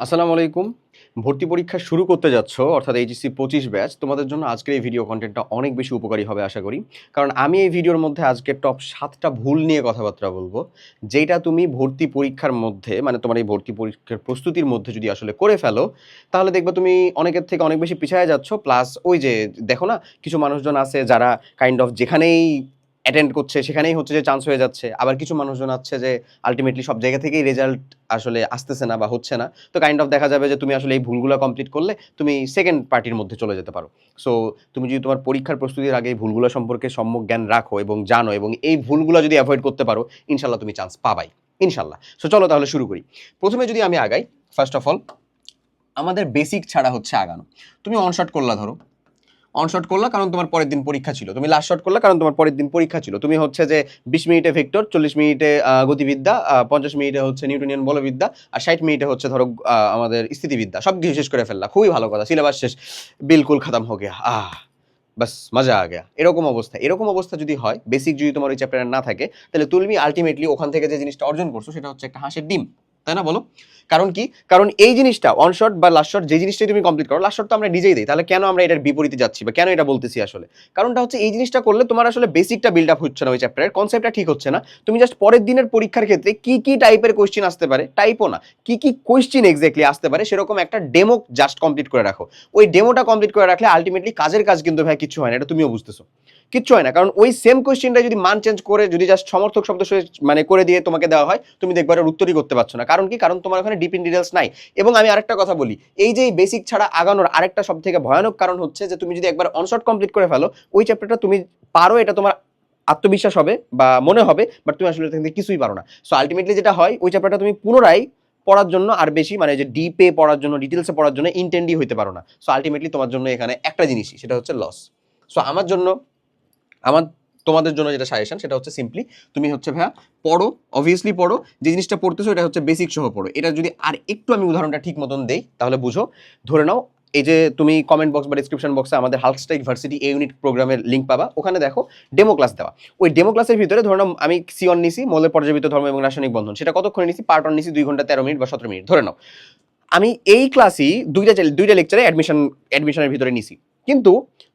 আসসালামু আলাইকুম। ভর্তি পরীক্ষা শুরু করতে যাচ্ছ, অর্থাৎ এইচএসসি পঁচিশ ব্যাচ, তোমাদের জন্য আজকের এই ভিডিও কন্টেন্টটা অনেক বেশি উপকারী হবে আশা করি। কারণ আমি এই ভিডিওর মধ্যে আজকে টপ সাতটা ভুল নিয়ে কথাবার্তা বলব, যেটা তুমি ভর্তি পরীক্ষার মধ্যে মানে তোমার এই ভর্তি পরীক্ষার প্রস্তুতির মধ্যে যদি আসলে করে ফেলো, তাহলে দেখবে তুমি অনেকের থেকে অনেক বেশি পিছিয়ে যাচ্ছ প্লাস ওই যে, দেখো না, কিছু মানুষজন আছে যারা কাইন্ড অফ যেখানেই অ্যাটেন্ড করছে, সেখানেই হচ্ছে যে চান্স হয়ে যাচ্ছে। আবার কিছু মানুষজন আছে যে আলটিমেটলি সব জায়গা থেকেই রেজাল্ট আসলে আসতেছে না বা হচ্ছে না। তো কাইন্ড অফ দেখা যাবে যে তুমি আসলে এই ভুলগুলো কমপ্লিট করলে তুমি সেকেন্ড পার্টির মধ্যে চলে যেতে পারো। সো তুমি যদি তোমার পরীক্ষার প্রস্তুতির আগে এই ভুলগুলো সম্পর্কে সম্যক জ্ঞান রাখো এবং জানো এবং এই ভুলগুলো যদি অ্যাভয়েড করতে পারো ইনশাল্লাহ তুমি চান্স পাবাই। ইনশাল্লাহ সো চলো তাহলে শুরু করি। প্রথমে যদি আমি আগাই ফার্স্ট অফ অল আমাদের বেসিক ছাড়া হচ্ছে আগানো। তুমি অনশট করলা ধরো। অনশট করলা কারণ তোমার পরের দিন পরীক্ষা ছিল। তুমি লাস্ট শট করলা কারণ তোমার পরের দিন পরীক্ষা ছিল। তুমি হচ্ছে যে বিশ মিনিটে ভেক্টর চল্লিশ মিনিটে গতিবিদ্যা পঞ্চাশ মিনিটে হচ্ছে নিউটনিয়ান বলবিদ্যা আর ষাট মিনিটে হচ্ছে ধরো আমাদের স্থিতিবিদ্যা। সব কিছু শেষ করে ফেললা। খুবই ভালো কথা। সিলেবাস শেষ। বিলকুল খতম হো গিয়া। আহ, বাস, মজা আ এরকম অবস্থা। এরকম অবস্থা যদি হয় বেসিক যদি তোমার ওই চ্যাপ্টারে না থাকে, তাহলে তুমি আলটিমেটলি ওখান থেকে যে জিনিসটা অর্জন করছ, সেটা হচ্ছে একটা হাঁসের ডিম। তাই না বলো? কারণ কি? কারণ এই জিনিসটা অন বা লাস্ট শট যে জিনিসটাই তুমি কমপ্লিট করো লাস্ট শট তো আমরা নিজেই দিই, তাহলে কেন আমরা এটার বিপরীতে যাচ্ছি বা কেন এটা বলতেছি আসলে? কারণটা হচ্ছে এই জিনিসটা করলে তোমার আসলে বেসিকটা বিল্ড আপ হচ্ছে না ওই চ্যাপ্টারের কনসেপ্টটা ঠিক হচ্ছে না। তুমি জাস্ট পরের দিনের পরীক্ষার ক্ষেত্রে কি কি টাইপের কোয়েশ্চেন আসতে পারে? টাইপও না। কি কি কোয়েশ্চেন এক্স্যাক্টলি আসতে পারে? সেরকম একটা ডেমো জাস্ট কমপ্লিট করে রাখো। ওই ডেমোটা কমপ্লিট করে রাখলে আলটিমেটলি কাজের কাজ কিন্তু ভাই কিছু হয় না, এটা তুমিও বুঝতেছো। কিচ্ছু হয় না, কারণ ওই সেম কোয়েশ্চেনটা যদি মান চেঞ্জ করে, যদি জাস্ট সমর্থক শব্দ মানে করে দিয়ে তোমাকে দেওয়া হয়, তুমি দেখবে উত্তরই করতে পারছ না। কারণ কি? কারণ তোমার ওখানে ডিপ ইন ডিটেলস নাই। এবং আমি আরেকটা কথা বলি, এই যে বেসিক ছাড়া আগানোর আরেকটা সব থেকে ভয়ানক কারণ হচ্ছে যে তুমি যদি একবার অনশট কমপ্লিট করে ফেলো, ওই চ্যাপ্টারটা তুমি পারো, এটা তোমার আত্মবিশ্বাস হবে বা মনে হবে বাট তুমি আসলে থেকে কিছুই পারো না। সো আলটিমেটলি যেটা হয়, ওই চ্যাপ্টারটা তুমি পুনরায় পড়ার জন্য আর বেশি মানে যে ডিপে পড়ার জন্য ডিটেলসে পড়ার জন্য ইন্টেন্ডই হইতে পারো না। সো আলটিমেটলি তোমার জন্য এখানে একটা জিনিসই, সেটা হচ্ছে লস সো আমার জন্য, আমার তোমাদের জন্য যেটা সাজেশন সেটা হচ্ছে সিম্পলি তুমি হচ্ছে ভাইয়া পড়ো অবভিয়াসলি পড়ো, যে জিনিসটা পড়তেছো এটা হচ্ছে বেসিক সহ পড়ো। এটা যদি আর একটু আমি উদাহরণটা ঠিক মতন দেই, তাহলে বুঝো। ধরে নাও, এই যে তুমি কমেন্ট বক্স বা ডিসক্রিপশন বক্সে আমাদের হালস্টাইক ভার্সিটি এ ইউনিট প্রোগ্রামের লিঙ্ক পাবা, ওখানে দেখো ডেমো ক্লাস দেওয়া। ওই ডেমো ক্লাসের ভিতরে ধরে নাও, আমি সিওন নিছি, মৌলের পর্যাবৃত ধর্ম এবং রাসায়নিক বন্ধন, সেটা কতক্ষণ নিছি? পার্ট ওয়ান নিছি, দুই ঘণ্টা তেরো মিনিট বা সতেরো মিনিট। ধরে নাও, আমি এই ক্লাসই দুইটা দুইটা লেকচারে অ্যাডমিশন অ্যাডমিশনের ভিতরে নিছি। কিন্তু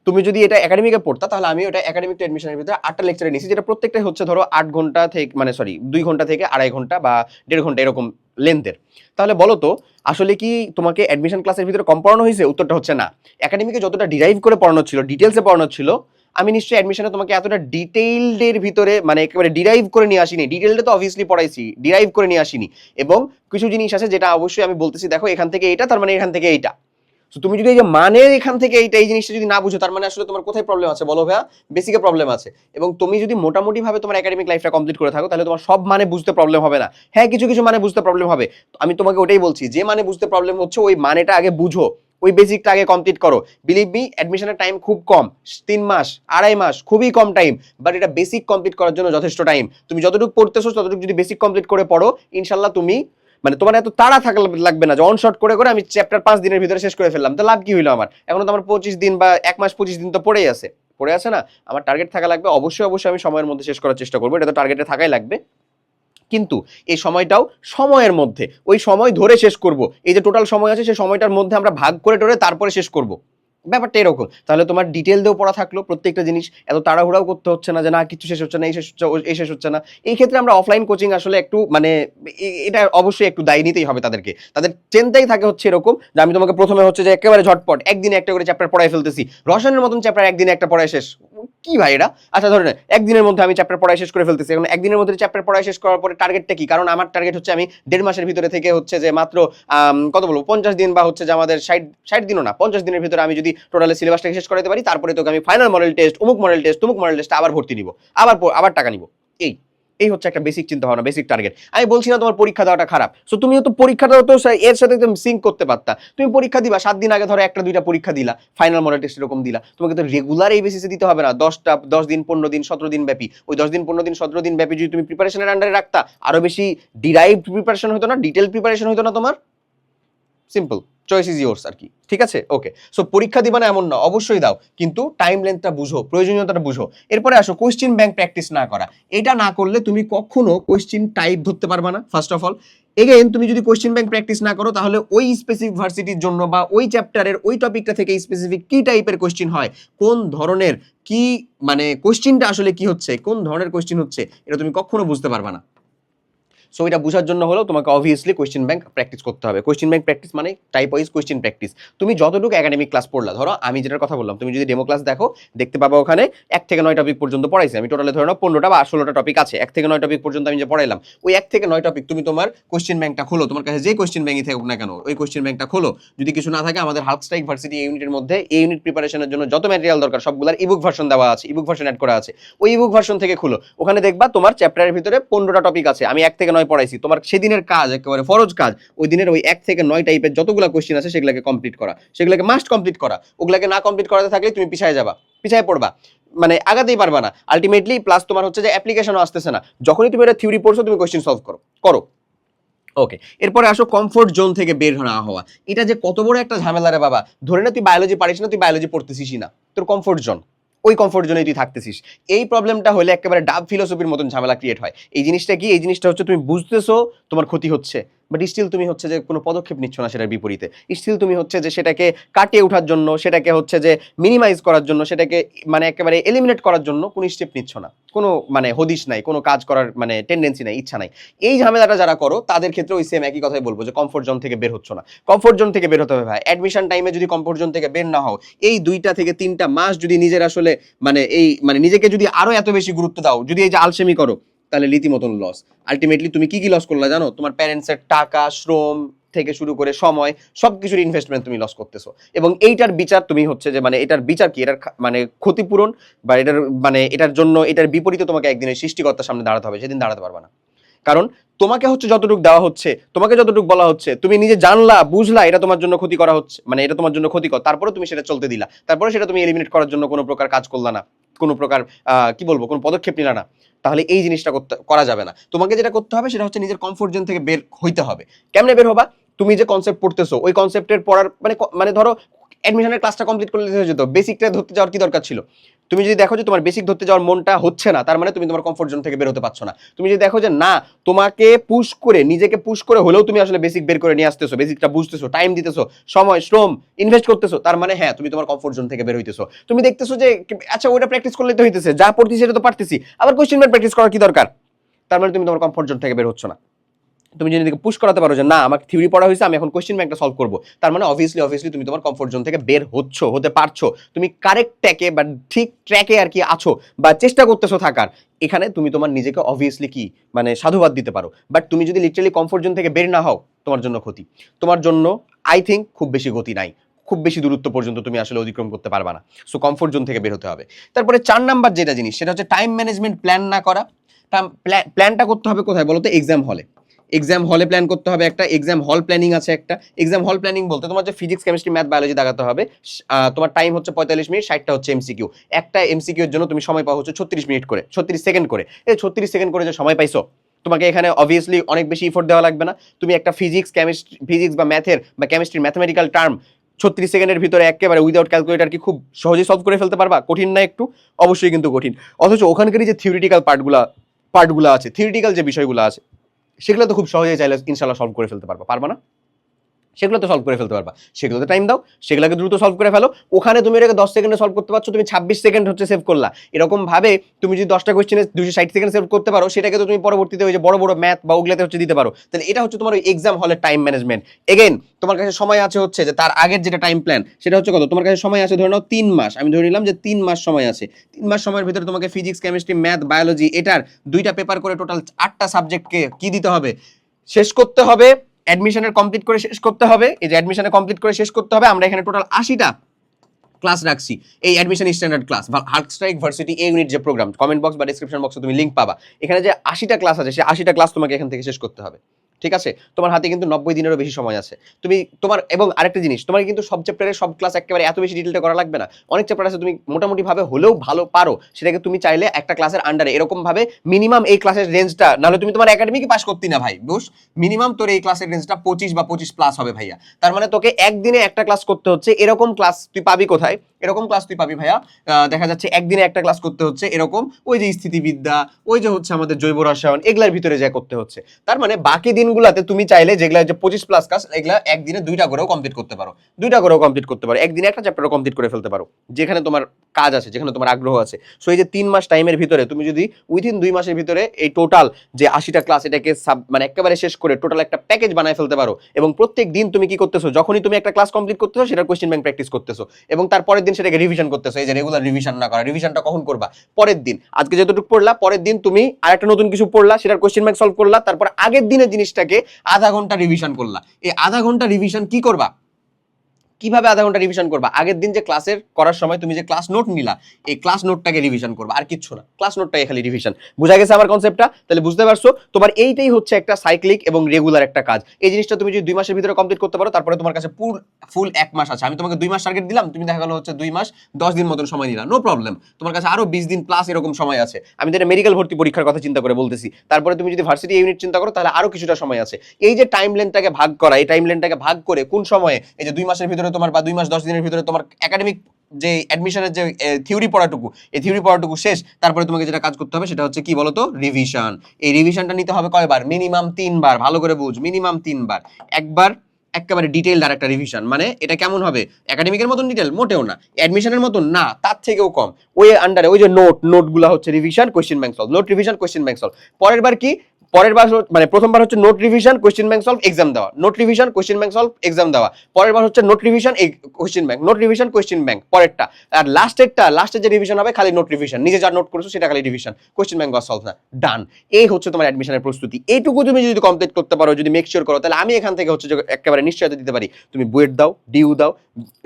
তুমি যদি এটা একাডেমিকে পড়তা, তাহলে আমি ওটা একাডেমিক অ্যাডমিশনের ভিতরে আটটা লেকচারে নিছি, যেটা প্রত্যেকটাই হচ্ছে ধরো আট ঘণ্টা থেকে মানে সরি দুই ঘণ্টা থেকে আড়াই ঘণ্টা বা দেড় ঘণ্টা এরকম লেন্থের তাহলে বলো তো, আসলে কি তোমাকে অ্যাডমিশন ক্লাসের ভিতরে কম পড়ানো হয়েছে? উত্তরটা হচ্ছে না। একাডেমিকে যতটা ডিরাইভ করে পড়ানো ছিল ডিটেলসে পড়ানো ছিল, আমি নিশ্চয়ই অ্যাডমিশনে তোমাকে এতটা ডিটেইলডের ভিতরে মানে একেবারে ডিরাইভ করে নিয়ে আসিনি। ডিটেইলটা তো অবভিয়াসলি পড়াইছি ডিরাইভ করে নিয়ে আসিনি। এবং কিছু জিনিস আছে যেটা অবশ্যই আমি বলতেছি, দেখো এখান থেকে এটা, তার মানে এখান থেকে এইটা। তো তুমি যদি এই যে মানের এখান থেকে এইটা, এই জিনিসটা যদি না বুঝো, তার মানে আসলে তোমার কোথায় প্রবলেম আছে? বলো ভাইয়া বেসিকে প্রবলেম আছে। এবং তুমি যদি মোটামুটি ভাবে তোমার একাডেমিক লাইফটা কমপ্লিট করে থাকো, তাহলে তোমার সব মানে বুঝতে প্রবলেম হবে না। হ্যাঁ কিছু কিছু মানে বুঝতে প্রবলেম হবে। আমি তোমাকে ওটাই বলছি, যে মানে বুঝতে প্রবলেম হচ্ছে, ওই মানেটা আগে বুঝো। ওই বেসিকটা আগে কমপ্লিট করো। বিলিভ মি অ্যাডমিশনের টাইম খুব কম। তিন মাস, আড়াই মাস, খুবই কম টাইম বাট এটা বেসিক কমপ্লিট করার জন্য যথেষ্ট টাইম তুমি যতটুকু পড়তেছো, ততটুকু যদি বেসিক কমপ্লিট করে পড়ো ইনশাল্লাহ তুমি মানে তোমার এত তাড়া থাকা লাগবে না যে অন শর্ট করে করে আমি চ্যাপ্টার পাঁচ দিনের ভিতরে শেষ করে ফেললাম, তো লাভ কি হইল আমার? এখন তো আমার পঁচিশ দিন বা এক মাস পঁচিশ দিন তো পড়েই আছে। পড়ে আছে না? আমার টার্গেট থাকা লাগবে, অবশ্যই অবশ্যই আমি সময়ের মধ্যে শেষ করার চেষ্টা করব, এটা তো টার্গেটে থাকাই লাগবে। কিন্তু এই সময়টাও সময়ের মধ্যে, ওই সময় ধরে শেষ করব, এই যে টোটাল সময় আছে সেই সময়টার মধ্যে আমরা ভাগ করে টোরে তারপরে শেষ করব। ব্যাপারটা এরকম। তাহলে তোমার ডিটেল দিয়েও পড়া থাকল, প্রত্যেকটা জিনিস এত তাড়াহুড়াও করতে হচ্ছে না যে না, কিছু শেষ হচ্ছে না, এই শেষ হচ্ছে এই শেষ হচ্ছে না। এই ক্ষেত্রে আমরা অফলাইন কোচিং আসলে একটু মানে এটা অবশ্যই একটু দায় নিতেই হবে তাদেরকে। তাদের চিন্তাই থাকে হচ্ছে এরকম যে আমি তোমাকে প্রথমে হচ্ছে যে একেবারে ঝটপট, একদিনে একটা করে চ্যাপ্টার পড়ায় ফেলতেছি। রসায়নের মতন চ্যাপ্টার একদিনে একটা পড়ায় শেষ। কি ভাই এটা? আচ্ছা ধরেন একদিনের মধ্যে আমি চ্যাপ্টার পড়াই শেষ করে ফেলতেছি। এখন একদিনের মধ্যে চ্যাপ্টার পড়াই শেষ করার পরে টার্গেটটা কি? কারণ আমার টার্গেট হচ্ছে আমি দেড় মাসের ভিতরে থেকে হচ্ছে যে মাত্র কত বলব? পঞ্চাশ দিন বা হচ্ছে যে আমাদের ষাট ষাট দিনও না, পঞ্চাশ দিনের ভিতরে আমি যদি টোটালি সিলেবাসটাকে শেষ করাতে পারি, তারপরে তোকে আমি ফাইনাল মডেল টেস্ট অমুক মডেল টেস্ট তুমুক মডেল টেস্ট আবার ভর্তি নিব। আবার আবার টাকা নিব। এই। এই হচ্ছে একটা বেসিক চিন্তা ভাবনা বেসিক টার্গেট আমি বলছি না তোমার পরীক্ষা দেওয়াটা খারাপ। সো তুমিও তো পরীক্ষাটাও তো এর সাথে তুমি সিঙ্ক করতে পারতা। তুমি পরীক্ষা দিবা, সাত দিন আগে ধরো একটা, দুইটা পরীক্ষা দিলা ফাইনাল মডেল টেস্ট এরকম দিলা। তোমাকে তো রেগুলার এই বেসিসে দিতে হবে না। দশটা, দশ দিন, পনেরো দিন, সতেরো দিন ব্যাপী। ওই দশ দিন, পনেরো দিন, সতেরো দিন ব্যাপী যদি তুমি প্রিপারেশনের আন্ডারে রাখতা, আরও বেশি ডিরাইভ প্রিপারেশন হতো না ডিটেল প্রিপারেশন হতো না তোমার? সিম্পল চয়েস ইজ ইয়োর্স আর কি। ঠিক আছে? ওকে সো পরীক্ষা দিবা না এমন না। অবশ্যই দাও। কিন্তু টাইম লেন্থটা বুঝো, প্রয়োজনীয়তাটা বুঝো। এরপরে আসো কোশ্চিন ব্যাংক প্র্যাকটিস না করা। এটা না করলে তুমি কখনো কোশ্চিন টাইপ ধরতে পারবা না ফার্স্ট অফ অল এগেন তুমি যদি কোশ্চিন ব্যাংক প্র্যাকটিস না করো, তাহলে ওই স্পেসিফিক ভার্সিটির জন্য বা ওই চ্যাপ্টারের ওই টপিকটা থেকে স্পেসিফিক কি টাইপের কোশ্চিন হয়, কোন ধরনের কি মানে কোশ্চিনটা আসলে কি হচ্ছে, কোন ধরনের কোশ্চিন হচ্ছে, এটা তুমি কখনো বুঝতে পারবা না। সো এটা বোঝার জন্য হলেও তোমাকে অবভিয়াসলি কোয়েশ্চেন ব্যাংক প্র্যাকটিস করতে হবে। কোয়েশ্চেন ব্যাংক প্র্যাকটিস মানে টাইপ ওয়াইজ কোয়েশ্চেন প্র্যাকটিস তুমি যতটুকু একাডেমিক ক্লাস পড়লা, ধরো আমি যেটার কথা বললাম, তুমি যদি ডেমো ক্লাস দেখো, দেখতে পাবো ওখানে এক থেকে নয় টপিক পর্যন্ত পড়াইছি। আমি টোটালে ধরে পনেরোটা বা ষোলোটা টপিক আছে। এক থেকে নয় টপিক পর্যন্ত আমি যে পড়াইলাম, ওই এক থেকে নয় টপিক তুমি তোমার কোয়েশ্চেন ব্যাংকটা খোলো। তোমার কাছে যে কোয়েশ্চেন ব্যাংকই থাকুক না কেন, ওই কোয়েশ্চেন ব্যাংকটা খোলো। যদি কিছু না থাকে, আমাদের হার্ক স্ট্রাইক ভার্সিটি ইউনিটের মধ্যে এই ইউনিট প্রিপারেশনের জন্য যত ম্যাটেরিয়াল দরকার, সবগুলোর ইবুক ভার্সন দেওয়া আছে ইবুক ভার্সন অ্যাড করা আছে। ওই ইবুক ভার্সন থেকে খুলো। ওখানে দেখবা তোমার চ্যাপ্টারের ভিতরে পনেরোটা টপিক আছে। আমি এক থেকে নয় পড়াইছি। তোমার সেদিনের কাজ, একেবারে ফরজ কাজ, ওই দিনের ওই এক থেকে নয় টাইপের যতগুলো কোশ্চেন আছে সেগুলোকে কমপ্লিট করা। সেগুলোকে মাস্ট কমপ্লিট করা। ওগুলোকে না কমপ্লিট করাতে থাকলে তুমি পিছায় যাবা, পিছায় পড়বা। মানে আগাতেই পারবা না। আলটিমেটলি প্লাস তোমার হচ্ছে যে অ্যাপ্লিকেশনও আসতেছে না। যখনই তুমি এটা থিওরি পড়ছো, তুমি কোশ্চেন সলভ করো। করো। ওকে এরপরে আসো কমফোর্ট জোন থেকে বের না হওয়া। এটা যে কত বড় একটা ঝামেলা রে বাবা। ধরে না তুই বায়োলজি পারিস না, তুই বায়োলজি পড়তেছিস না। তোর কমফোর্ট জোন ওই কমফোর্ট জোনে তুই থাকতেছিস। এই প্রবলেমটা হলে একেবারে ডাব ফিলোসফির মতন ঝামেলা ক্রিয়েট হয়। এই জিনিসটা কি? এই জিনিসটা হচ্ছে তুমি বুঝতেছো, তোমার ক্ষতি হচ্ছে। বাট স্টিল তুমি হচ্ছে যে কোনো পদক্ষেপ নিচ্ছ না সেটার বিপরীতে। স্টিল তুমি হচ্ছে যে সেটাকে কাটিয়ে ওঠার জন্য, সেটাকে হচ্ছে যে মিনিমাইজ করার জন্য, সেটাকে মানে একেবারে এলিমিনেট করার জন্য কোনো স্টেপ নিচ্ছ না। কোনো মানে হদিশ নাই, কোনো কাজ করার মানে টেন্ডেন্সি নাই, ইচ্ছা নাই। এই ঝামেলাটা যারা করো, তাদের ক্ষেত্রে ওই সেম একই কথাই বলব যে কমফোর্ট জোন থেকে বের হচ্ছ না। কমফোর্ট জোন থেকে বের হতে হবে ভাই। অ্যাডমিশন টাইমে যদি কমফোর্ট জোন থেকে বের না হও, এই দুইটা থেকে তিনটা মাস যদি নিজের আসলে মানে এই মানে নিজেকে যদি আরও এত বেশি গুরুত্ব দাও, যদি এই যে আলসেমি করো তাহলে রীতিমতন লস আলটিমেটলি তুমি কি কি লস করলা জানো? তোমার প্যারেন্টসের টাকা, শ্রম থেকে শুরু করে সময় সব কিছুর ইনভেস্টমেন্ট তুমি লস করতেছো। এবং এইটার বিচার তুমি হচ্ছে যে মানে এটার বিচার কি? এটার মানে ক্ষতিপূরণ বা এটার মানে এটার জন্য, এটার বিপরীতে তোমাকে একদিনের সৃষ্টিকর্তার সামনে দাঁড়াতে হবে, সেদিন দাঁড়াতে পারবে না। কারণ তোমাকে হচ্ছে যতটুকু দেওয়া হচ্ছে, তোমাকে যতটুকু বলা হচ্ছে, তুমি নিজে জানলা, বুঝলা এটা তোমার জন্য ক্ষতি করা হচ্ছে মানে এটা তোমার জন্য ক্ষতিকর, তারপরে তুমি সেটা চলতে দিলা। তারপরে সেটা তুমি এলিমিনেট করার জন্য কোনো প্রকার কাজ করলা না। কোনো প্রকার কি বলব, কোনো পদক্ষেপ নিলা না, তাহলে এই জিনিসটা করতে, করা যাবে না। তোমাকে যেটা করতে হবে সেটা হচ্ছে নিজের কমফোর্ট জোন থেকে বের হইতে হবে। কেমনে বের হবা? তুমি যে কনসেপ্ট পড়তেছো, ওই কনসেপ্টের পড়ার মানে মানে ধরো অ্যাডমিশনের ক্লাসটা কমপ্লিট করলে হয়ে যেত। বেসিকটা ধরতে যাওয়ার কি দরকার ছিল? তুমি যদি দেখো যে তোমার বেসিক ধরতে যাওয়ার মনটা হচ্ছে না, তার মানে তুমি তোমার কমফোর্ট জোন থেকে বের হতে পারছ না। তুমি যদি দেখো যে না, তোমাকে পুশ করে, নিজেকে পুশ করে হলেও তুমি আসলে বেসিক বের করে নিয়ে আসতেছো বেসিকটা বুঝতেছো টাইম দিতেছো, সময়, শ্রম ইনভেস্ট করতেছো, তার মানে হ্যাঁ তুমি তোমার কমফোর্ট জোন থেকে বের হইতেছো। তুমি দেখতেছো যে আচ্ছা ওইটা প্র্যাকটিস করলে তো হইতেছে, যা পড়তেছি সেটা তো পারতেছি, আবার কোয়েশ্চেন প্র্যাকটিস করার কি দরকার? তার মানে তুমি তোমার কমফোর্ট জোন থেকে বের হচ্ছে না। তুমি যদি পুশ করাতে পারো যে, না, আমাকে থিওরি পড়া হয়েছে, আমি এখন কোশ্চেন ব্যাংকটা সলভ করব। তার মানে অবভিয়াসলি অবভিয়াসলি তুমি তোমার কমফোর্ট জোন থেকে বের হচ্ছ, হতে পারছ। তুমি কারেক্ট ট্র্যাকে বা ঠিক ট্র্যাকে আর কি আছো বা চেষ্টা করতেছো থাকার, এখানে তুমি তোমার নিজেকে অবভিয়াসলি কি? মানে সাধুবাদ দিতে পারো। বাট তুমি যদি লিটারালি কমফোর্ট জোন থেকে বের না হও, তোমার জন্য ক্ষতি। তোমার জন্য আই থিঙ্ক খুব বেশি গতি নাই। খুব বেশি দূরত্ব পর্যন্ত তুমি আসলে অতিক্রম করতে পারবা না। সো কমফোর্ট জোন থেকে বের হতে হবে। তারপরে চার নাম্বার যেটা জিনিস, সেটা হচ্ছে টাইম ম্যানেজমেন্ট প্ল্যান না করা। প্ল্যানটা করতে হবে কোথায় বলতো? এক্সাম হলে এক্সাম হলে প্ল্যান করতে হবে একটা এক্সাম হল প্ল্যানিং আছে একটা। এক্সাম হল প্ল্যানিং বলতে তোমার যে ফিজিক্স কেমিস্ট্রি ম্যাথ বায়োলজি দেখাতে হবে তোমার টাইম হচ্ছে পঁয়তাল্লিশ মিনিট, ষাটটা হচ্ছে এমসিকিউ একটা এমসিকিউ এর জন্য তুমি সময় পাও হচ্ছে ছত্রিশ মিনিট করে, ছত্রিশ সেকেন্ড করে। এই ছত্রিশ সেকেন্ড করে যে সময় পাইছো, তোমাকে এখানে অবভিয়াসলি অনেক বেশি ইফোর্ট দেওয়া লাগবে না। তুমি একটা ফিজিক্স কেমিস্ট্রি ফিজিক্স বা ম্যাথের বা কেমিস্ট্রির ম্যাথমেটিক্যাল টার্ম ছত্রিশ সেকেন্ডের ভিতরে একেবারে উইদাউট ক্যালকুলেটার কি খুব সহজেই সলভ করে ফেলতে পারবা? কঠিন না একটু? অবশ্যই কিন্তু কঠিন। অথচ ওখানকারই যে থিওরিটিক্যাল পার্টগুলা পার্টগুলো আছে থিওরিটিক্যাল যে বিষয়গুলো আছে সেগুলো তো খুব সহজেই চাইলে ইনশাল্লাহ সলভ করে ফেলতে পারব। পারবা না? সেগুলো তো সলভ করে ফেলতে পারবা। সেগুলোতে টাইম দাও, সেগুলোকে দ্রুত সলভ করে ফেলো। ওখানে তুমি এটাকে দশ সেকেন্ডে সলভ করতে পারছ, তুমি ছাব্বিশ সেকেন্ড হচ্ছে সেভ করলা। এরকম ভাবে তুমি যদি দশটা কোয়েশ্চেনে দুশো ষাট সেকেন্ড সেভ করতে পারো, সেটাকে তো তুমি পরবর্তীতে ওই যে বড় বড় ম্যাথ বা ওগুলোতে হচ্ছে দিতে পারো। তাহলে এটা হচ্ছে তোমার ওই এক্সাম হলের টাইম ম্যানেজমেন্ট এগেন তোমার কাছে সময় আছে হচ্ছে যে তার আগের যেটা টাইম প্ল্যান সেটা হচ্ছে কত? তোমার কাছে সময় আছে ধরে নাও তিন মাস। আমি ধরে নিলাম যে তিন মাস সময় আছে। তিন মাস সময়ের ভিতরে তোমাকে ফিজিক্স কেমিস্ট্রি ম্যাথ বায়োলজি এটার দুইটা পেপার করে টোটাল আটটা সাবজেক্টকে কি দিতে হবে? শেষ করতে হবে অ্যাডমিশনের কমপ্লিট করে শেষ করতে হবে। এই যে অ্যাডমিশনে কমপ্লিট করে শেষ করতে হবে, আমরা এখানে টোটাল আশিটা ক্লাস রাখছি। এই অ্যাডমিশন স্ট্যান্ডার্ড ক্লাস হার্ক স্ট্রাইক ভার্সিটি এ ইউনিট যে প্রোগ্রাম কমেন্ট বক্স বা ডিসক্রিপশন বক্সে তুমি লিঙ্ক পাবা। এখানে যে আশিটা ক্লাস আছে, সেই আশিটা ক্লাস তোমাকে এখান থেকে শেষ করতে হবে। ঠিক আছে? তোমার হাতে কিন্তু নব্বই দিনেরও বেশি সময় আছে। তুমি তোমার, এবং আরেকটা জিনিস, তোমার কিন্তু সব চ্যাপ্টারের সব ক্লাস একেবারে এত বেশি ডিটেলটা করা লাগবে না। অনেক চ্যাপ্টার আছে তুমি মোটামুটি ভাবে হলেও ভালো পারো, সেটাকে তুমি চাইলে একটা ক্লাসের আন্ডারে এরকম ভাবে মিনিমাম এই ক্লাসের রেঞ্জটা নাহলে তুমি তোমার একাডেমিকে পাস করতি না ভাই, বুঝ? মিনিমাম তোর এই ক্লাসের রেঞ্জটা পঁচিশ বা পঁচিশ প্লাস হবে ভাইয়া। তার মানে তোকে একদিনে একটা ক্লাস করতে হচ্ছে, এরকম ক্লাস তুই পাবি কোথায়? এরকম ক্লাস তুই পাবি ভাইয়া। দেখা যাচ্ছে একদিনে একটা ক্লাস করতে হচ্ছে এরকম। ওই যে স্থিতিবিদ্যা, ওই যে হচ্ছে আমাদের জৈব রসায়ন, এগুলার ভিতরে যা করতে হচ্ছে। তার মানে বাকি দিনগুলোতে তুমি চাইলে যেগুলা যে পঁচিশ প্লাস ক্লাস এগুলা একদিনে দুইটা করেও কমপ্লিট করতে পারো। দুইটা করেও কমপ্লিট করতে পারো। একদিনে একটা চ্যাপ্টারও কমপ্লিট করে ফেলতে পারো। যেখানে তোমার কাজ আছে, যেখানে তোমার আগ্রহ আছে। সো এই যে তিন মাস টাইমের ভিতরে তুমি যদি উইথিন দুই মাসের ভিতরে এই টোটাল যে আশিটা ক্লাস এটাকে সাব মানে একেবারে শেষ করে টোটাল একটা প্যাকেজ বানায় ফেলতে পারো। এবং প্রত্যেক দিন তুমি কি করতেছো? যখনই তুমি একটা ক্লাস কমপ্লিট করতেছো সেটা কোয়েশ্চেন ব্যাংক প্র্যাকটিস করতেছো। এবং তারপরের দিন সেটাকে রিভিশন করতেছো, এই যে রেগুলার রিভিশন না করা। রিভিশনটা কখন করবা? পরের দিন। আজকে যতটুকু পড়লা, পরের দিন তুমি আরেকটা নতুন কিছু পড়লা, সেটার কোয়েশ্চেন ম্যাক সলভ করলা, তারপর আগের দিনের জিনিসটাকে আধা ঘণ্টা রিভিশন করলা। এই আধা ঘণ্টা রিভিশন কি করবা? কীভাবে আধা ঘণ্টা রিভিশন করবা? আগের দিন যে ক্লাসের করার সময় তুমি যে ক্লাস নোট নিলা, এই ক্লাস নোটটাকে রিভিশন করবা। আর কিচ্ছু না। ক্লাস নোটটাকে খালি রিভিশন বুঝা গেছে আমার কনসেপ্টটা তাহলে বুঝতে পারছ? তোমার এইটাই হচ্ছে একটা সাইক্লিক এবং রেগুলার একটা কাজ। এই জিনিসটা তুমি যদি দুই মাসের ভিতরে কমপ্লিট করতে পারো, তারপরে তোমার কাছে ফুল ফুল এক মাস আছে। আমি তোমাকে দুই মাস টার্গেট দিলাম, তুমি দেখা গেলো হচ্ছে দুই মাস, দশ দিন মতন সময় নিলা। নো প্রবলেম তোমার কাছে আরও বিশ দিন প্লাস এরকম সময় আছে। আমি যেটা মেডিকেল ভর্তি পরীক্ষার কথা চিন্তা করে বলতেছি। তারপরে তুমি যদি ভার্সিটি ইউনিট চিন্তা করো, তাহলে আরও কিছুটা সময় আছে। এই যে টাইম লেনটাকে ভাগ করা, এই টাইম লেনটাকে ভাগ করে কোন সময়ে, এই যে দুই মাসের ভিতরে তোমার বা দুই মাস, দশ দিনের ভিতরে তোমার একাডেমিক যে অ্যাডমিশনের যে থিওরি পড়াটুকু, এই থিওরি পড়াটুকু শেষ, তারপরে তোমাকে যেটা কাজ করতে হবে সেটা হচ্ছে কি বলতো? রিভিশন এই রিভিশনটা নিতে হবে কয়বার? মিনিমাম তিনবার। ভালো করে বুঝ মিনিমাম তিনবার। একবার একেবারে ডিটেইলড আর একটা রিভিশন মানে এটা কেমন হবে? একাডেমিকের মতন ডিটেল মোটেও না। অ্যাডমিশনের মতন? না, তার থেকেও কম। ওই আন্ডারে ওই যে নোট নোটগুলো হচ্ছে revision question bank solve note revision question bank solve পরের বার কি? পরের বার মানে প্রথমবার হচ্ছে note revision question bank solve exam দেওয়া। Note revision question bank solve exam দেওয়া। পরের বার হচ্ছে note revision question bank note revision question bank পরেরটা। আর লাস্টেরটা লাস্টের যে রিভিশন হবে, খালি নোট রিভিশন নিজে যা নোট করেছ, সেটা খালি রিভিশন কোশ্চেন ব্যাংক সলভ না। ডান এই হচ্ছে তোমার অ্যাডমিশনের প্রস্তুতি। এইটুকু তুমি যদি কমপ্লিট করতে পারো, যদি মেক শিওর করো, তাহলে আমি এখান থেকে হচ্ছে একেবারে নিশ্চয়তা দিতে পারি। তুমি বুয়েট দাও ডিউ দাও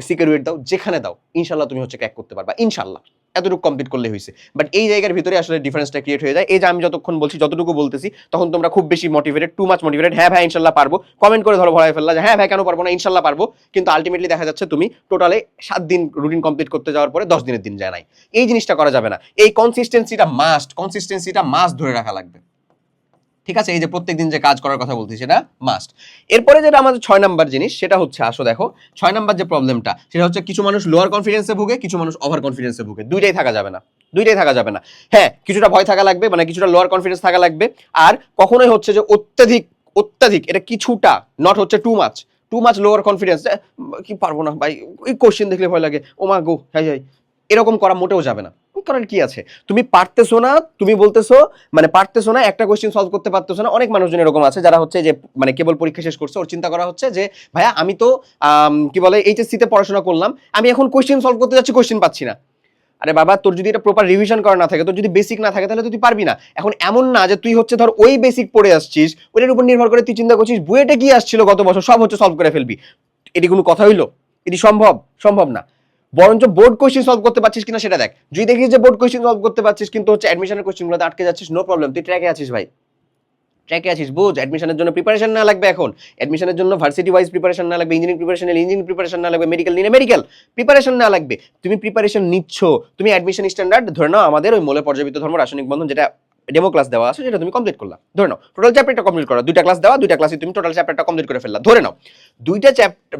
সিকিউরিট দাও, যেখানে দাও, ইনশাল্লাহ তুমি হচ্ছে ক্র্যাক করতে পারবা। ইনশাল্লাহ। এতটুকু কমপ্লিট করলে হয়েছে বাট এই জায়গার ভিতরে আসলে ডিফারেন্সটা ক্রিয়েট হয়ে যায়। এই যে আমি যতক্ষণ বলছি, যতটুকু বলতেছি, তখন তোমরা খুব বেশি মোটিভেটেড টু মাছ মোটিভেটেড হ্যাঁ ভাই, ইনশাল্লাহ পারব। কমেন্ট করে ধরো ভরাই ফেললা যে হ্যাঁ ভাই, কেন পারব না? ইনশাল্লাহ পারব। কিন্তু আলটিমেটলি দেখা যাচ্ছে তুমি টোটালে সাত দিন রুটিন কমপ্লিট করতে যাওয়ার পরে দশ দিনের দিন যায় নাই। এই জিনিসটা করা যাবে না। এই কনসিস্টেন্সিটা মাস্ট কনসিস্টেন্সিটা মাস্ট ধরে রাখা লাগবে। ঠিক আছে? এই যে প্রত্যেকদিন যে কাজ করার কথা বলছি সেটা মাস্ট এরপরে যেটা আমাদের ছয় নাম্বার জিনিস, সেটা হচ্ছে, আসো দেখো, ছয় নাম্বার যে প্রবলেমটা সেটা হচ্ছে কিছু মানুষ লোয়ার কনফিডেন্সে ভুগে, কিছু মানুষ ওভার কনফিডেন্সে ভুগে। দুইটাই থাকা যাবে না। দুইটাই থাকা যাবে না। হ্যাঁ কিছুটা ভয় থাকা লাগবে মানে কিছুটা লোয়ার কনফিডেন্স থাকা লাগবে। আর কখনোই হচ্ছে যে অত্যাধিক অত্যাধিক, এটা কিছুটা নট হচ্ছে too much too much lower confidence কি পারব না ভাই? ওই কোশ্চেন দেখলে ভয় লাগে। ও মা গো, হাই হাই। এরকম করা মোটেও যাবে না। করার কি আছে? তুমি পারতেছো না, তুমি বলতেছো মানে পারতেছো না, একটা কোশ্চেন সলভ করতে পারতেছো না, অনেক মানুষজন এরকম আছে যারা হচ্ছে যে মানে কেবল পরীক্ষা শেষ করছে, ওর চিন্তা করা হচ্ছে যে, ভাইয়া, আমি তো কি বলে এইচএসসি তে পড়াশোনা করলাম, আমি এখন কোশ্চেন সলভ করতে যাচ্ছি কোশ্চেন পাচ্ছি না। আরে বাবা, তোর যদি এটা প্রপার রিভিশন করা না থাকে, তোর যদি বেসিক না থাকে, তাহলে তুই পারবি না। এখন এমন না যে, তুই হচ্ছে ধর ওই বেসিক পড়ে আসছিস, ওইটার উপর নির্ভর করে তুই চিন্তা করছিস বুয়েটে কি আসছিল গত বছর, সব হচ্ছে সলভ করে ফেলবি। এটি কোনো কথা হইল? এটি সম্ভব? সম্ভব না। বরঞ্চ বোর্ড কোশ্চেন সলভ করতে পারছিস কিনা সেটা দেখ। যদি দেখিস যে বোর্ড কোশ্চেন সলভ করতে পারছিস, কিন্তু হচ্ছে অ্যাডমিশনের কোশ্চেনগুলোতে আটকে যাচ্ছিস নো প্রবলেম তুই ট্র্যাকে আছিস ভাই। ট্র্যাকে আছিস, বুঝ অ্যাডমিশনের জন্য প্রিপারেশন না লাগবে এখন। অ্যাডমিশনের জন্য ভার্সিটি ওয়াইজ প্রিপারেশন না লাগবে ইঞ্জিনিয়ারিং প্রিপারেশন নিলে ইঞ্জিনিয়ারিং প্রিপারেশন না লাগবে মেডিকেল নিলে মেডিকেল প্রিপারেশন না লাগবে, তুমি প্রিপারেশন নিচ্ছ। তুমি অ্যাডমিশন স্ট্যান্ডার্ড ধরে নাও আমাদের ওই মূলে পর্যাপিত ধর্ম, রাসায়নিক বন্ধন, যেটা ডেমো ক্লাস দেওয়া আছে সেটা তুমি কমপ্লিট করলা। ধরে নাও টোটাল চ্যাপ্টারটা কমপ্লিট করা। দুইটা ক্লাস দেওয়া, দুইটা ক্লাসে তুমি টোটাল চ্যাপ্টারটা কমপ্লিট করে ফেললা। ধরে নাও, দুইটা চ্যাপ্টার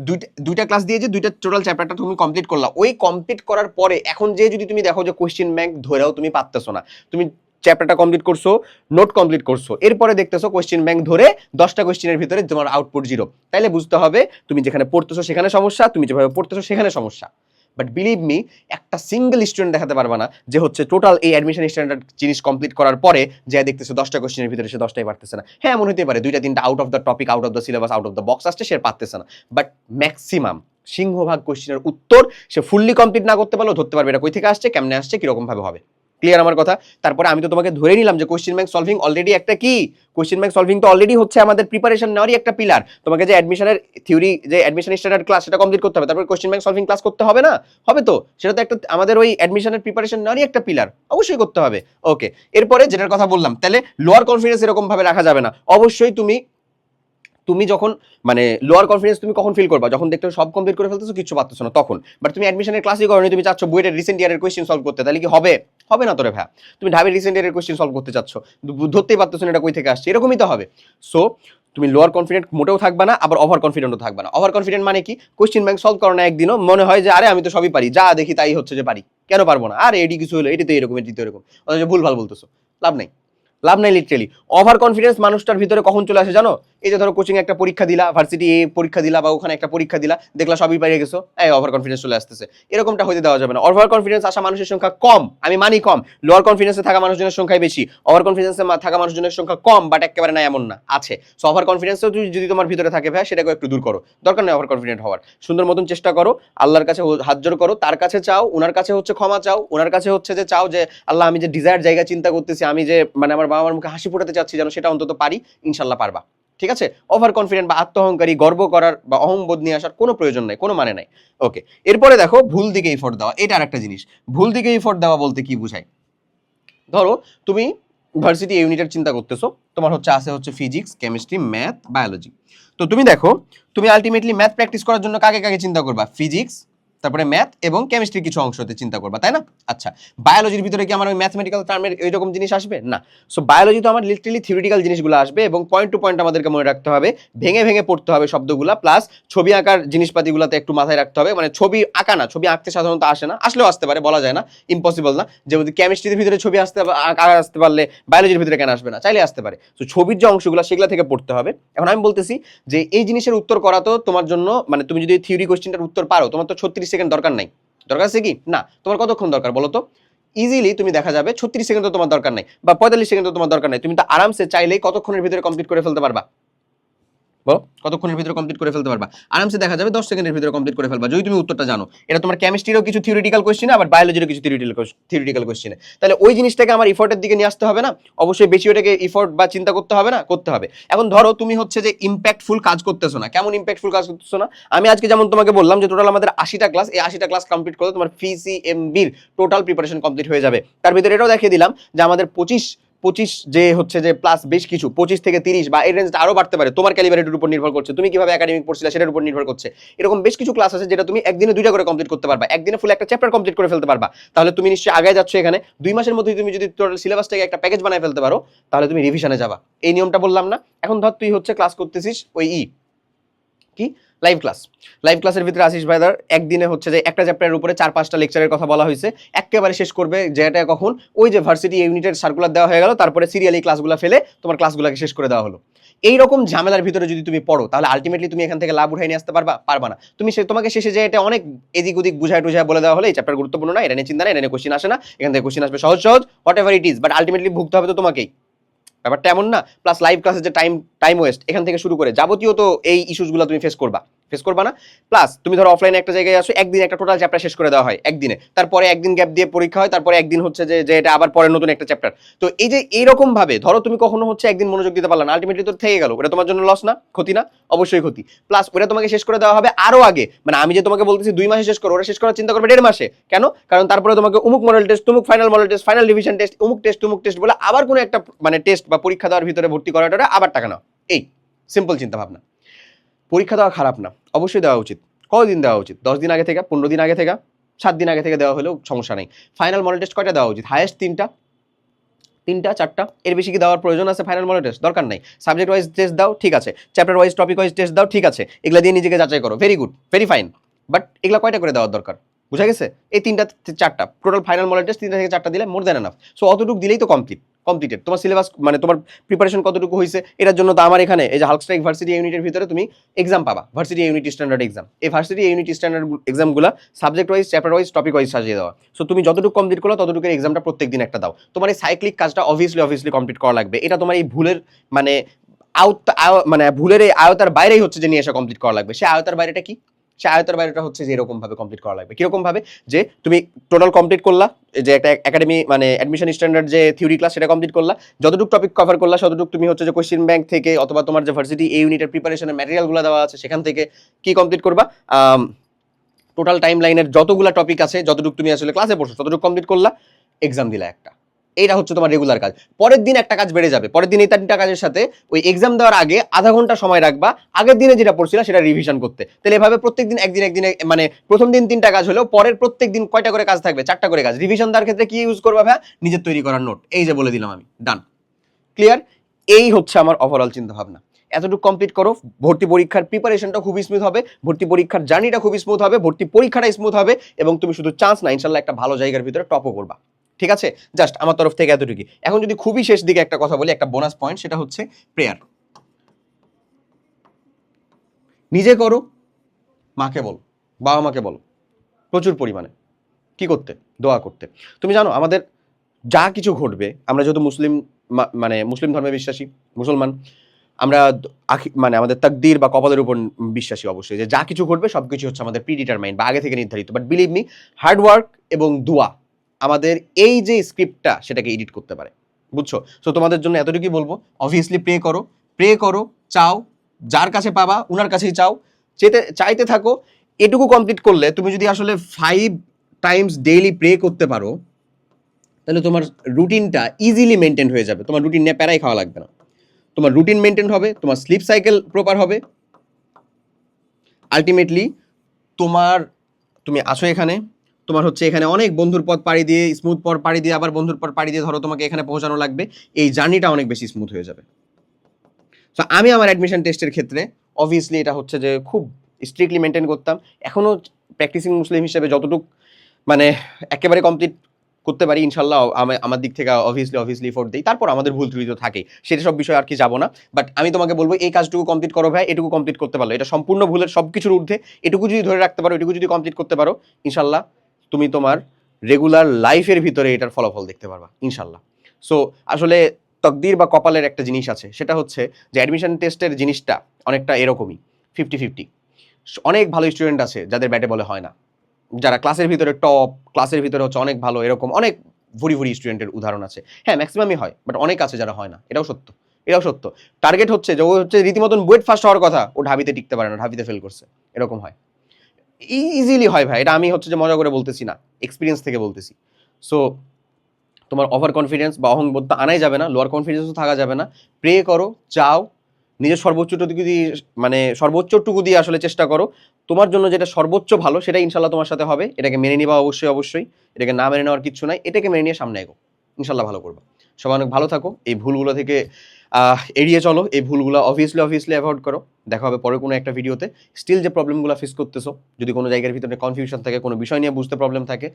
দুইটা ক্লাস দিয়ে যে দুইটা টোটাল চ্যাপ্টারটা তুমি কমপ্লিট করলা, ওই কমপ্লিট করার পরে এখন যে যদি তুমি দেখো যে কোশ্চেন ব্যাংক ধরেও তুমি পারতেছো না, তুমি চ্যাপ্টারটা কমপ্লিট করছ নোট কমপ্লিট করছ, এরপরে দেখতেছো কোশ্চেন ব্যাংক ধরে দশটা কোয়েশ্চেনের ভিতরে তোমার আউটপুট জিরো তাইলে বুঝতে হবে, তুমি যেখানে পড়তেছো সেখানে সমস্যা, তুমি যেভাবে পড়তেছো সেখানে সমস্যা। বাট বিলিভ মি একটা সিঙ্গেল স্টুডেন্ট দেখাতে পারবে না যে হচ্ছে টোটাল এই অ্যাডমিশন স্ট্যান্ডার্ড জিনিস কমপ্লিট করার পরে যে দেখতেছে দশটা কোশ্চেনের ভিতরে সে দশটাই পারতেছে না। হ্যাঁ এমন হতে পারে, দুইটা তিনটা out of the topic out of the syllabus out of the box আসছে, সে পারতেছে না। বাট ম্যাক্সিমাম সিংহভাগ কোশ্চেনের উত্তর সে ফুললি কমপ্লিট না করতে পারলেও ধরতে পারবে এটা কই থেকে আসছে, কেমনে আসছে, কীরকমভাবে হবে। ক্লিয়ার আমার কথা? তারপরে আমি তো তোমাকে ধরে নিলাম যে কোশ্চেন ব্যাংক সলভিং অলরেডি একটা কি? কোশ্চেন ব্যাংক সলভিং তো অলরেডি হচ্ছে আমাদের প্রিপারেশন নেওয়ারই একটা পিলার তোমাকে যে অ্যাডমিশনের থিওরি যে অ্যাডমিশন স্ট্যান্ডার্ড ক্লাস সেটা কমপ্লিট করতে হবে, তারপর কোশ্চেন ব্যাংক সলভিং ক্লাস করতে হবে না? হবে তো? সেটা তো একটা, আমাদের ওই অ্যাডমিশনের প্রিপারেশন নেওয়ারই একটা পিলার অবশ্যই করতে হবে। ওকে এরপরে যেটার কথা বললাম, তাহলে লোয়ার কনফিডেন্স এরকমভাবে রাখা যাবে না। অবশ্যই তুমি তুমি যখন মানে লোয়ার কনফিডেন্স তুমি কখন ফিল করবা? যখন দেখতে সব কমপ্লিট করে ফেলতেছো কিছু পারতেছো না, তখন। বাট তুমি অ্যাডমিশনের ক্লাসই করো তুমি চাচ্ছ বুয়েটের রিসেন্ট ইয়ারের কোয়েশ্চেন সলভ করতে, তাহলে কি হবে? হবে না তোরে ভাই তুমি ঢাবের রিসেন্ট ইয়ারের কোয়েশ্চেন সলভ করতে চাচ্ছ। ধরতেই পারতেছো না এটা কই থেকে আসছে। এরকমই তো হবে। সো তুমি লোয়ার কনফিডেন্ট মোটেও থাকবে না, আবার ওভার কনফিডেন্টও থাকবে না। ওভার কনফিডেন্ট মানে কি? কোয়েশ্চেন ব্যাংক সলভ করো না একদিনও, মনে হয় যে, আরে আমি তো সবই পারি, যা দেখি তাই হচ্ছে যে পারি। কেন পারব না? আরে এটি কিছু হলো এটি তো এরকম এটি তো এরকম। অথচ ভুল ভালো বলতেছো। লাভ নাই। লাভ নাই লিটারেলি ওভার কনফিডেন্স মানুষটার ভিতরে কখন চলে আসে জানো? এই যে ধরো কোচিং একটা পরীক্ষা দিলা ভার্সিটি এ পরীক্ষা দিলা বা ওখানে একটা পরীক্ষা দিলা, দেখলা সবই পেরে গেছো, এই ওভার কনফিডেন্স চলে আসতেছে। এরকমটা হইতে দেওয়া যাবে না। ওভার কনফিডেন্স আসা মানুষের সংখ্যা কম, আমি মানি কম। লোয়ার কনফিডেন্সে থাকা মানুষজনের সংখ্যাই বেশি। ওভার কনফিডেন্সে থাকা মানুষজনের সংখ্যা কম বাট একেবারে না এমন না, আছে। সো ওভার কনফিডেন্সও যদি তোমার ভিতরে থাকে, ভাই সেটাকে একটু দূর করো। দরকার নেই ওভার কনফিডেন্ট হওয়ার। সুন্দর মতন চেষ্টা করো, আল্লাহর কাছে হাত জোর করো, তার কাছে চাও ওনার কাছে হচ্ছে ক্ষমা চাও ওনার কাছে হচ্ছে যে চাও যে, আল্লাহ, আমি যে ডিজায়ার জায়গা চিন্তা করতেছি, আমি যে মানে আমার বাবা মার মুখে হাসি ফোটাতে চাচ্ছি যেন সেটা অন্তত পারি, ইনশাল্লাহ পারবা। ঠিক আছে? ওভার কনফিডেন্ট বা আত্মহংকারী, গর্ব করার বা অহংবোধ নিয়ে আসার কোনো প্রয়োজন নাই, কোনো মানে নাই। ওকে এরপরে দেখো, ভুল দিকে ইফোর্ট দেওয়া, এটা আর একটা জিনিস। ভুল দিকে ইফোর্ট দেওয়া বলতে কি বুঝায়? ধরো, তুমি ভার্সিটি ইউনিটের চিন্তা করতেছো, তোমার হচ্ছে আছে হচ্ছে ফিজিক্স কেমিস্ট্রি ম্যাথ বায়োলজি তো তুমি দেখো, তুমি আলটিমেটলি ম্যাথ প্র্যাকটিস করার জন্য কাকে কাকে চিন্তা করবা? ফিজিক্স তারপরে ম্যাথ এবং কেমিস্ট্রির কিছু অংশতে চিন্তা করবা, তাই না? আচ্ছা বায়োলজির ভিতরে কি আমার ওই ম্যাথমেটিক্যাল টার্মের এইরকম জিনিস আসবে? না। সো বায়োলজি তো আমার লিটারালি থিওরিটিক্যাল জিনিসগুলো আসবে এবং পয়েন্ট টু পয়েন্ট আমাদেরকে মনে রাখতে হবে, ভেঙে ভেঙে পড়তে হবে শব্দগুলো প্লাস ছবি আঁকার জিনিসপাতিগুলোতে একটু মাথায় রাখতে হবে মানে ছবি আঁকা না, ছবি আঁকতে সাধারণত আসে না, আসলেও আসতে পারে, বলা যায় না ইম্পসিবল না, যেহেতু কেমিস্ট্রির ভিতরে ছবি আসতে আঁকা আসতে পারলে বায়োলজির ভিতরে কেন আসবে না? চাইলে আসতে পারে। তো ছবির যে অংশগুলো সেগুলো থেকে পড়তে হবে। এখন আমি বলতেছি যে এই জিনিসের উত্তর করা তো তোমার জন্য মানে তুমি যদি থিওরি কোশ্চেনটার উত্তর পারো, তোমার তো ছত্রিশ সেকেন্ড দরকার নাই। দরকার আছে কি? না। তোমার কতক্ষণ দরকার বলো তো? ইজিলি তুমি দেখা যাবে ছত্রিশ সেকেন্ড তো তোমার দরকার নাই বা পঁয়তাল্লিশ সেকেন্ড তো তোমার দরকার নাই। তুমি তো আরামসে চাইলেই কতক্ষণের ভিতরে কমপ্লিট করে ফেলতে পারবা। বলো। কতক্ষণের ভিতরে কমপ্লিট করে ফেলতে পারবা? আরামসে দেখা যাবে, দশ সেকেন্ডের ভিতরে কমপ্লিট করে ফেলবা। যদি তুমি উত্তরটা জানো, এটা তোমার কেমিস্ট্রিরও কিছু থিওরিটিক্যাল কোশ্চেন আবার বায়োলজিরও কিছু থিওরিটিক্যাল থিওরিটিক্যাল কোশ্চেনে তাহলে ওই জিনিসটাকে আমার ইফোর্টের দিকে নিয়ে আসতে হবে না? অবশ্যই বেশি ওটাকে ইফোর্ট বা চিন্তা করতে হবে না? করতে হবে। এখন ধরো তুমি হচ্ছে যে ইম্প্যাক্টফুল কাজ করতেছো না। কেমন ইম্প্যাক্টফুল কাজ করতেছো না? আমি আজকে যেমন তোমাকে বললাম যে টোটাল আমাদের আশিটা ক্লাস এই আশিটা ক্লাস কমপ্লিট করলে তোমার ফিসিএমবির টোটাল প্রিপারেশন কমপ্লিট হয়ে যাবে। তার ভিতরে এটাও দেখিয়ে দিলাম যে আমাদের পঁচিশ পঁচিশ যে হচ্ছে যে প্লাস বেশ কিছু, পঁচিশ থেকে তিরিশ বা এই রেঞ্জটা আরও বাড়তে পারে। তোমার ক্যালিবারেটের উপর নির্ভর করছে, তুমি কীভাবে একাডেমিক পড়ছিলে সেটার উপর নির্ভর করছে। এরকম বেশ কিছু ক্লাস আছে যেটা তুমি একদিনে দুইটা করে কমপ্লিট করতে পারবা। একদিনে ফুল একটা চ্যাপ্টার কমপ্লিট করে ফেলতে পারবা। তাহলে তুমি নিশ্চয়ই আগে যাচ্ছ এখানে। দুই মাসের মধ্যে তুমি যদি টোটাল সিলেবাসটাকে একটা প্যাকেজ বানায় ফেলতে পারো, তাহলে তুমি রিভিশনে যাবা। এই নিয়মটা বললাম না। এখন ধর তুই হচ্ছে ক্লাস করতেছিস ওই ই কি? লাইভ ক্লাস লাইভ ক্লাসের ভিতরে আশিস ভাইদার একদিনে হচ্ছে যে একটা চ্যাপ্টারের উপরে চার, পাঁচটা লেকচারের কথা বলা হয়েছে। একেবারে শেষ করবে যেটা কখন? ওই যে ভার্সিটি ইউনিটের সার্কুলার দেওয়া হয়ে গেল, তারপরে সিরিয়ালি ক্লাসগুলো ফেলে তোমার ক্লাসগুলোকে শেষ করে দেওয়া হলো। এইরকম ঝামেলার ভিতরে যদি তুমি পড়ো, তাহলে আলটিমেটলি তুমি এখান থেকে লাভ উঠাই নিয়ে আসতে পারবা পারবা না। তুমি সে, তোমাকে শেষে যে এটা অনেক এদিক ওদিক বুঝায় টুঝায় বলে দেওয়া হলে এই চ্যাপ্টার গুরুত্বপূর্ণ না, এটা নিয়ে চিন্তা না, এটা নিয়ে কোশ্চিন আসে না, এখান থেকে কোশ্চিন আসবে সহজ সহজ whatever it is but ultimately ভুগতে হবে তো তোমাকেই। ব্যাপারটা এমন না প্লাস লাইভ ক্লাসের যে টাইম টাইম ওয়েস্ট এখান থেকে শুরু করে যাবতীয় তো এই ইস্যুসগুলো তুমি ফেস করবা। ফেস করবা না। প্লাস তুমি ধরো অফলাইনে একটা জায়গায় আসো, একদিন একটা টোটাল চ্যাপ্টার শেষ করে দেওয়া হয়, একদিনে। তারপরে একদিন গ্যাপ দিয়ে পরীক্ষা হয়, তারপরে একদিন হচ্ছে যে যে এটা আবার পরে নতুন একটা চ্যাপ্টার তো এই যে এইরকম ভাবে, ধরো তুমি কখনো হচ্ছে একদিন মনোযোগ দিতে পারলা না আলটিমেটলি তো থেকে গেল, ওটা তোমার জন্য লস না, ক্ষতি না, অবশ্যই ক্ষতি। প্লাস ওটা তোমাকে শেষ করে দেওয়া হবে আরও আগে। মানে আমি যে তোমাকে বলতেছি, দুই মাসে শেষ করো ওরা শেষ করার চিন্তা করবে দেড় মাসে। কেন? কারণ তারপরে তোমাকে উমুক model test তুমুক final model test final division test উমুক টেস্ট তুমুক টেস্ট বলে আবার কোনো একটা মানে টেস্ট বা পরীক্ষা দেওয়ার ভিতরে ভর্তি করাটা আবার টাকা নাও। এই সিম্পল চিন্তা ভাবনা পরীক্ষা দেওয়া খারাপ না, অবশ্যই দেওয়া উচিত। কতদিন দেওয়া উচিত? দশ দিন আগে থেকে, পনেরো দিন আগে থেকে, সাত দিন আগে থেকে দেওয়া হলেও সমস্যা নেই। ফাইনাল মডেল টেস্ট কয়টা দেওয়া উচিত? হায়েস্ট তিনটা তিনটা, চারটা? এর বেশি কি দেওয়ার প্রয়োজন আছে ফাইনাল মডেল টেস্ট দরকার নেই। সাবজেক্ট ওয়াইজ টেস্ট দাও, ঠিক আছে। Chapter wise topic wise test দাও, ঠিক আছে। এগুলো দিয়ে নিজেকে যাচাই করো। Very good very fine but এগুলো কয়টা করে দেওয়ার দরকার? বুঝা গেছে? এই তিনটা চারটা। টোটাল ফাইনাল মডেল টেস্ট তিনটা থেকে চারটা দিলে মোর দেন এনাফ সো অতটুকু দিলেই তো কমপ্লিট কমপ্লিটেড তোমার সিলেবাস মানে তোমার প্রিপারেশন কতটুকু হয়েছে এটার জন্য তো আমার এখানে এই যে হালস্ট্রাইক ভার্সিটি ইউনিটের ভিতরে তুমি এক্সাম পাবা ভার্সিটি ইউনিট স্ট্যান্ডার্ড এক্সাম এই varsity unit standard এক্সামগুলো subject wise chapter wise topic wise সাজিয়ে দেওয়া। সো তুমি যতটুকু কমপ্লিট করো ততটুকু এক্সামটা প্রত্যেক দিন একটা দাও। তোমার এই সাইক্লিক কাজটা অবভিয়াসলি অবভিয়াসলি কমপ্লিট করা লাগবে। এটা তোমার এই ভুলের মানে আও- মানে ভুলের এই আয়তার বাইরেই হচ্ছে যে নিয়ে এসে কমপ্লিট করা লাগবে। সে আয়তার বাইরেটা কি? সে বাইরেটা হচ্ছে যে এরকম ভাবে কমপ্লিট করা লাগবে। কীরকম ভাবে? যে তুমি টোটাল কমপ্লিট করলা, যে একটা একাডেমি মানে অ্যাডমিশন স্ট্যান্ডার্ড যে থিওরি ক্লাস সেটা কমপ্লিট করলা, যতটুকু টপিক কভার করলা ততটুকু তুমি হচ্ছে যে কোশ্চেন ব্যাংক থেকে অথবা তোমার যে ভার্সিটি এই ইউনিটের প্রিপারেশনের ম্যাটেরিয়ালগুলো দেওয়া আছে, সেখান থেকে কি কমপ্লিট করবা? টোটাল টাইম লাইনের যতগুলো টপিক আছে, যতটুকু তুমি আসলে ক্লাসে পড়ছো, ততটুকু কমপ্লিট করলা এক্সাম দিলা একটা। এইটা হচ্ছে তোমার রেগুলার কাজ। পরের দিন একটা কাজ বেড়ে যাবে। পরের দিন এই তিনটা কাজের সাথে ওই এক্সাম দেওয়ার আগে আধা ঘণ্টা সময় রাখবা। আগের দিনে যেটা পড়ছিলা সেটা রিভিশন করতে। তাহলে এভাবে প্রত্যেক দিন একদিন একদিনে মানে প্রথম দিন তিনটা কাজ হলেও পরের প্রত্যেক দিন কয়টা করে কাজ থাকবে? চারটা করে কাজ। রিভিশন দেওয়ার ক্ষেত্রে কি ইউজ করবা ভাই নিজের তৈরি করার নোট এই যে বলে দিলাম আমি। ডান ক্লিয়ার এই হচ্ছে আমার ওভারঅল চিন্তা ভাবনা এতটুকু কমপ্লিট করো। ভর্তি পরীক্ষার প্রিপারেশনটা খুবই স্মুথ হবে। ভর্তি পরীক্ষার জার্নিটা খুবই স্মুথ হবে। ভর্তি পরীক্ষাটা স্মুথ হবে এবং তুমি শুধু চান্স না, ইনশাল্লাহ একটা ভালো জায়গার ভিতরে টপও করবা। ঠিক আছে? জাস্ট আমার তরফ থেকে এতটুকুই। এখন যদি খুবই শেষ দিকে একটা কথা বলি, একটা বোনাস পয়েন্ট সেটা হচ্ছে প্রেয়ার নিজে করো, মাকে বলো, বাবা মাকে বলো, প্রচুর পরিমাণে। কি করতে? দোয়া করতে। তুমি জানো, আমাদের যা কিছু ঘটবে, আমরা যেহেতু মুসলিম মানে মুসলিম ধর্মে বিশ্বাসী, মুসলমান, আমরা মানে আমাদের তাকদির বা কপালের উপর বিশ্বাসী অবশ্যই যে যা কিছু ঘটবে সব কিছু হচ্ছে আমাদের প্রিডিটারমাইন্ড বা আগে থেকে নির্ধারিত। But believe me hard work এবং দোয়া আমাদের এই যে স্ক্রিপ্টটা সেটাকে এডিট করতে পারে, বুঝছ? সো তোমাদের জন্য এতটুকুই বলব অবভিয়াসলি প্রে করো প্রে করো, চাও, যার কাছে পাবা, উনার কাছেই চাও, চেতে, চাইতে থাকো, এটুকু কমপ্লিট করলে তুমি যদি আসলে ফাইভ টাইমস ডেইলি প্রে করতে পারো, তাহলে তোমার রুটিনটা ইজিলি মেনটেন হয়ে যাবে। তোমার রুটিন নিয়ে প্যারাই খাওয়া লাগবে না। তোমার রুটিন মেনটেন হবে, তোমার স্লিপ সাইকেল প্রপার হবে। আলটিমেটলি তোমার, তুমি আসো এখানে তোমার হচ্ছে এখানে অনেক বন্ধুর পথ পাড়ি দিয়ে স্মুথ পথ পাড়ি দিয়ে, আবার বন্ধুর পথ পাড়ি দিয়ে ধরো তোমাকে এখানে পৌঁছানো লাগবে। এই জার্নিটা অনেক বেশি স্মুথ হয়ে যাবে। তো আমি আমার অ্যাডমিশন টেস্টের ক্ষেত্রে অবভিয়াসলি এটা হচ্ছে যে খুব স্ট্রিক্টলি মেনটেন করতাম। এখনও প্র্যাকটিসিং মুসলিম হিসেবে যতটুকু মানে একেবারে কমপ্লিট করতে পারি, ইনশাল্লাহ আমা- আমার দিক থেকে অবভিয়াসলি অবভিয়াসলি ফোর্ট দিই। তারপর আমাদের ভুল ত্রুটি তো থাকে সেটা সব বিষয়ে আর কি যাব না। বাট আমি তোমাকে বলব, এই কাজটুকু কমপ্লিট করো ভাই, এটুকু কমপ্লিট করতে পারল এটা সম্পূর্ণ ভুলের সব কিছুর ঊর্ধ্বে, এটুকু যদি ধরে রাখতে পারো, এটুকু যদি কমপ্লিট করতে পারো, ইনশাল্লাহ তুমি তোমার রেগুলার লাইফের ভিতরে এটার ফলাফল দেখতে পারবা, ইনশাল্লাহ। সো আসলে তকদির বা কপালের একটা জিনিস আছে, সেটা হচ্ছে যে অ্যাডমিশন টেস্টের জিনিসটা অনেকটা এরকমই ফিফটি ফিফটি অনেক ভালো স্টুডেন্ট আছে যাদের ব্যাটে বলে হয় না। যারা ক্লাসের ভিতরে টপ ক্লাসের ভিতরে হচ্ছে অনেক ভালো, এরকম অনেক ভুরি ভুরি স্টুডেন্টের উদাহরণ আছে। হ্যাঁ ম্যাক্সিমামই হয় বাট অনেক আছে যারা হয় না, এটাও সত্য এটাও সত্য। টার্গেট হচ্ছে যে ও হচ্ছে রীতিমতন বুয়েট ফার্স্ট হওয়ার কথা, ও ঢাবিতে টিকতে পারে না, ঢাবিতে ফেল করছে, এরকম হয়। ইজিলি হয় ভাই। এটা আমি হচ্ছে যে মজা করে বলতেছি না। এক্সপিরিয়েন্স থেকে বলতেছি। সো তোমার ওভার কনফিডেন্স বা অহংবোধ আনাই যাবে না লোয়ার কনফিডেন্সও থাকা যাবে না। প্রে করো, চাও, নিজের সর্বোচ্চটুকু দিয়ে মানে সর্বোচ্চটুকু দিয়ে আসলে চেষ্টা করো। তোমার জন্য যেটা সর্বোচ্চ ভালো সেটা ইনশাল্লাহ তোমার সাথে হবে। এটাকে মেনে নেওয়া অবশ্যই অবশ্যই। এটাকে না মেনে নেওয়ার কিছু নাই। এটাকে মেনে নিয়ে সামনে এগো। ইনশাল্লাহ ভালো করব। সবাই অনেক ভালো থাকো। এই ভুলগুলো থেকে এড়িয়ে চলো, এই ভুলগুলো অভিয়াসলি অবভিয়াসলি অ্যাভয়েড করো। দেখা হবে পরে কোনো একটা ভিডিওতে স্টিল যে প্রবলেমগুলো ফেস করতেছো, যদি কোনো জায়গার ভিতরে কনফিউশন থাকে, কোনো বিষয় নিয়ে বুঝতে প্রবলেম থাকে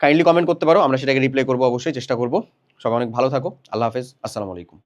কাইন্ডলি কমেন্ট করতে পারো। আমরা সেটাকে রিপ্লাই করব অবশ্যই, চেষ্টা করব। সবাই অনেক ভালো থাকো। আল্লাহ হাফেজ। আসসালামু আলাইকুম।